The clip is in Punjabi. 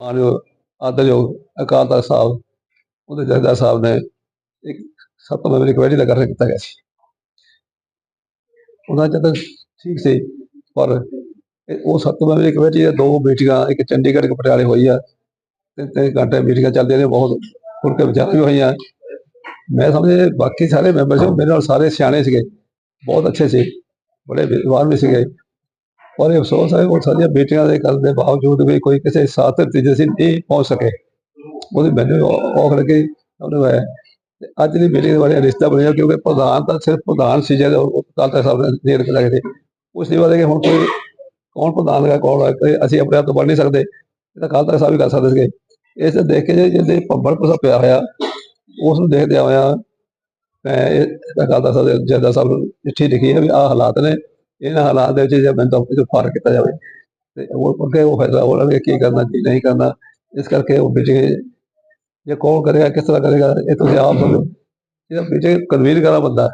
ਮਾਨਯੋਗ ਆਦਰਯੋਗ ਅਕਾਲ ਤਖਤ ਸਾਹਿਬ, ਉਹਦੇ ਜਥੇਦਾਰ ਸਾਹਿਬ ਨੇ ਇੱਕ ਸੱਤ ਮੈਂਬਰੀ ਕਮੇਟੀ ਦਾ ਗਠਨ ਕੀਤਾ ਗਿਆ ਸੀ। ਉਹਨਾਂ ਚ ਠੀਕ ਸੀ, ਪਰ ਉਹ ਸੱਤ ਮੈਂਬਰੀ ਕਮੇਟੀ ਦੇ ਦੋ ਮੀਟਿੰਗਾਂ ਇੱਕ ਚੰਡੀਗੜ੍ਹ, ਇੱਕ ਪਟਿਆਲੇ ਹੋਈ ਆ, ਤੇ ਤਿੰਨ ਘੰਟੇ ਮੀਟਿੰਗਾਂ ਚੱਲਦੀਆਂ ਨੇ, ਬਹੁਤ ਖੁੱਲ ਕੇ ਵਿਚਾਰ ਵੀ ਹੋਈਆਂ। ਮੈਂ ਸਮਝੇ ਬਾਕੀ ਸਾਰੇ ਮੈਂਬਰ ਸੀ, ਮੇਰੇ ਨਾਲ ਸਾਰੇ ਸਿਆਣੇ ਸੀਗੇ, ਬਹੁਤ ਅੱਛੇ ਸੀ, ਬੜੇ ਵਿਦਵਾਨ ਵੀ ਸੀਗੇ। ਪਰ ਇਹ ਅਫਸੋਸ ਹੈ, ਉਹ ਸਾਰੀਆਂ ਮੀਟਿੰਗਾਂ ਦੇ ਕਰਨ ਦੇ ਬਾਵਜੂਦ ਵੀ ਕੋਈ ਕਿਸੇ ਸਾਥ ਨਤੀਜੇ ਸੀ ਨਹੀਂ ਪਹੁੰਚ ਸਕੇ। ਉਹਦੀ ਮੈਨੂੰ ਔਖ ਲੱਗੀ, ਉਹਨੇ ਮੈਂ ਅੱਜ ਦੀ ਮੀਟਿੰਗ ਦੇ ਬਾਰੇ ਰਿਸ਼ਤਾ ਬਣਿਆ ਕਿਉਂਕਿ ਪ੍ਰਧਾਨ ਤਾਂ ਸਿਰਫ ਪ੍ਰਧਾਨ ਸੀ ਜਿਹੜੇ ਉਹ ਕਾਲ ਸਾਹਿਬ ਨੇ ਨੇੜ ਕੇ ਲੱਗਦੇ ਉਸ ਦੀ ਬਾਰੇ ਕਿ ਹੁਣ ਕੋਈ ਕੌਣ ਪ੍ਰਧਾਨ ਹੈ ਕੌਣ ਹੈ ਅਸੀਂ ਆਪਣੇ ਆਪ ਤੋਂ ਬਣ ਨਹੀਂ ਸਕਦੇ, ਇਹ ਤਾਂ ਕਾਲ ਸਾਹਿਬ ਵੀ ਕਰ ਸਕਦੇ ਸੀਗੇ। ਇਸ ਤੋਂ ਦੇਖ ਕੇ ਜੇ ਜਿਹਦੇ ਭੰਬਲ ਪਸਾ ਪਿਆ ਹੋਇਆ, ਉਸ ਨੂੰ ਦੇਖਦੇ ਹੋਇਆ ਮੈਂ ਇਹ ਕਾਲ ਤੱਕ ਸਾਹਿਬ ਦੇ ਜੱਦਾ ਸਾਹਿਬ ਨੂੰ ਚਿੱਠੀ ਲਿਖੀ ਹੈ ਵੀ ਆਹ ਹਾਲਾਤ ਨੇ। ਇਹਨਾਂ ਹਾਲਾਤ ਦੇ ਵਿੱਚ ਜੇ ਬੰਦਾ ਤਾਂ ਇਹ ਫ਼ਰਕ ਕੀਤਾ ਜਾਵੇ, ਤੇ ਉਹ ਅੱਗੇ ਉਹ ਫੈਸਲਾ ਹੋਣਾ ਵੀ ਕੀ ਕਰਨਾ, ਕੀ ਨਹੀਂ ਕਰਨਾ, ਇਸ ਕਰਕੇ ਉਹ ਵਿੱਚ ਜੇ ਕੌਣ ਕਰੇਗਾ, ਕਿਸ ਤਰ੍ਹਾਂ ਕਰੇਗਾ, ਇਹ ਤੁਸੀਂ ਆਪ ਸਮਝੋ। ਇਹ ਵਿੱਚ ਕਨਵੀਨ ਕਰਾ ਬੰਦਾ